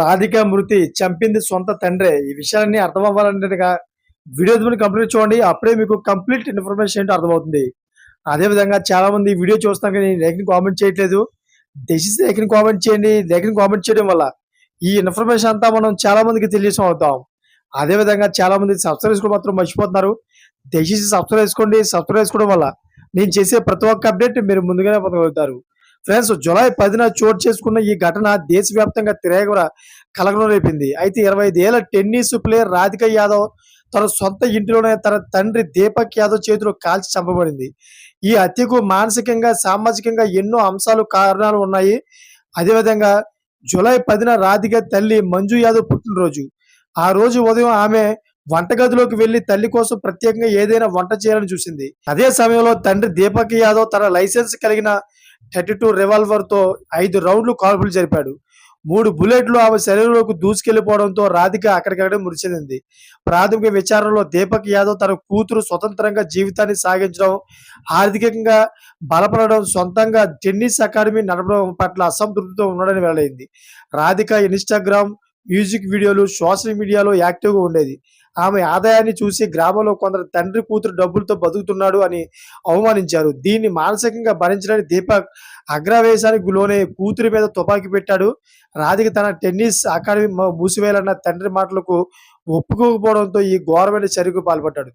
రాధిక మృతి చంపింది సొంత తండ్రే. ఈ విషయాన్ని అర్థం అవ్వాలంటే వీడియో ద్వారా కంప్లీట్ చూడండి. అప్పుడే మీకు కంప్లీట్ ఇన్ఫర్మేషన్ ఏంటో అర్థమవుతుంది. అదే విధంగా చాలా మంది వీడియో చూస్తాం కానీ లేఖని కామెంట్ చేయట్లేదు. దయచేసి లేఖని కామెంట్ చేయండి. లేఖని కామెంట్ చేయడం వల్ల ఈ ఇన్ఫర్మేషన్ అంతా మనం చాలా మందికి తెలియసం అవుతాం. అదే విధంగా చాలా మంది సబ్స్క్రైబ్ చేసుకోవడం మాత్రం మర్చిపోతున్నారు. దయచేసి సబ్స్క్రైబ్ చేసుకోండి. సబ్స్క్రైబ్ చేసుకోవడం వల్ల నేను చేసే ప్రతి ఒక్క అప్డేట్ మీరు ముందుగానే పొందగలుగుతారు. ఫ్రెండ్స్ జులై పదిన చోటు చేసుకున్న ఈ ఘటన దేశవ్యాప్తంగా తిరేగర కలగడం రేపింది అయితే ఇరవై ఐదేళ్ళ టెన్నిస్ ప్లేయర్ రాధిక యాదవ్ తన సొంత ఇంటిలోనే తన తండ్రి దీపక్ యాదవ్ చేతిలో కాల్చి చంపబడింది. ఈ హత్యకు మానసికంగా సామాజికంగా ఎన్నో అంశాలు కారణాలు ఉన్నాయి. అదేవిధంగా జూలై పదిన రాధిక తల్లి మంజు యాదవ్ పుట్టినరోజు. ఆ రోజు ఉదయం ఆమె వంటగదిలోకి వెళ్ళి తల్లి కోసం ప్రత్యేకంగా ఏదైనా వంట చేయాలని చూసింది. అదే సమయంలో తండ్రి దీపక్ యాదవ్ తన లైసెన్స్ కలిగిన థర్టీ టూ రివాల్వర్తో ఐదు రౌండ్లు కాల్పులు జరిపాడు. మూడు బుల్లెట్లు ఆమె శరీరంలోకి దూసుకెళ్ళిపోవడంతో రాధిక అక్కడికక్కడే మృతి చెందింది ప్రాథమిక విచారణలో దీపక్ యాదవ్ తన కూతురు స్వతంత్రంగా జీవితాన్ని సాగించడం ఆర్థికంగా బలపడడం సొంతంగా టెన్నిస్ అకాడమీ నడపడం పట్ల అసంతృప్తితో ఉండడని వెల్లడైంది. రాధిక ఇన్స్టాగ్రామ్ మ్యూజిక్ వీడియోలు సోషల్ మీడియాలో యాక్టివ్గా ఉండేది. ఆమె ఆదాయాన్ని చూసి గ్రామంలో కొందరు తండ్రి కూతురు డబ్బులతో బతుకుతున్నాడు అని అవమానించారు. దీన్ని మానసికంగా భరించడానికి దీపక్ అగ్రవేశానికి లోనే కూతురి మీద తుపాకీ పెట్టాడు. రాధిక తన టెన్నిస్ అకాడమీ మూసివేయాలన్న తండ్రి మాటలకు ఒప్పుకోకపోవడంతో ఈ ఘోరమైన చర్యకు పాల్పడ్డాడు.